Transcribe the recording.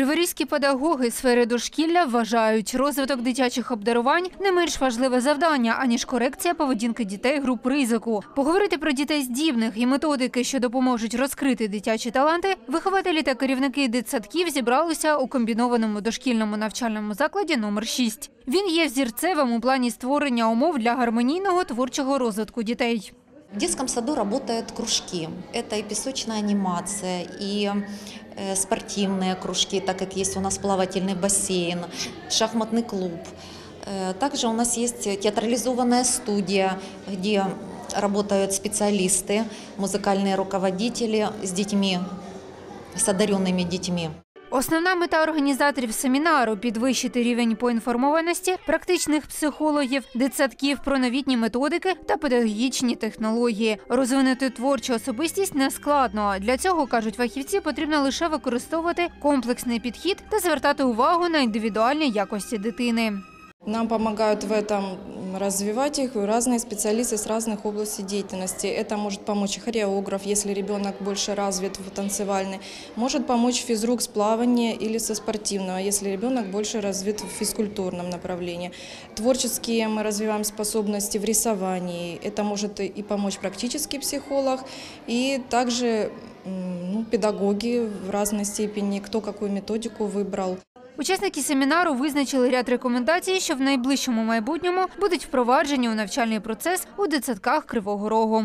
Криворізькі педагоги сфери дошкілля вважають, розвиток дитячих обдарувань не менш важливе завдання, аніж корекція поведінки дітей груп ризику. Поговорити про дітей здібних і методики, що допоможуть розкрити дитячі таланти, вихователі та керівники дитсадків зібралися у комбінованому дошкільному навчальному закладі номер 6. Він є взірцевим у плані створення умов для гармонійного творчого розвитку дітей. В детском саду работают кружки. Это и песочная анимация, и э, спортивные кружки, так как есть у нас плавательный бассейн, шахматный клуб. Э, Также у нас есть театрализованная студия, где работают специалисты, музыкальные руководители с детьми, с одаренными детьми. Основна мета організаторів семінару підвищити рівень поінформованості практичних психологів, дитсадків про новітні методики та педагогічні технології. Розвинути творчу особистість не складно. Для цього кажуть фахівці, потрібно лише використовувати комплексний підхід та звертати увагу на індивідуальні якості дитини. Нам помогают в этом развивать их разные специалисты с разных областей деятельности. Это может помочь хореограф, если ребенок больше развит в танцевальной. Может помочь физрук с плавания или со спортивного, если ребенок больше развит в физкультурном направлении. Творческие мы развиваем способности в рисовании. Это может и помочь практический психолог, и также ну, педагоги в разной степени, кто какую методику выбрал. Учасники семінару визначили ряд рекомендацій, що в найближчому майбутньому будуть впроваджені у навчальний процес у дитсадках Кривого Рогу.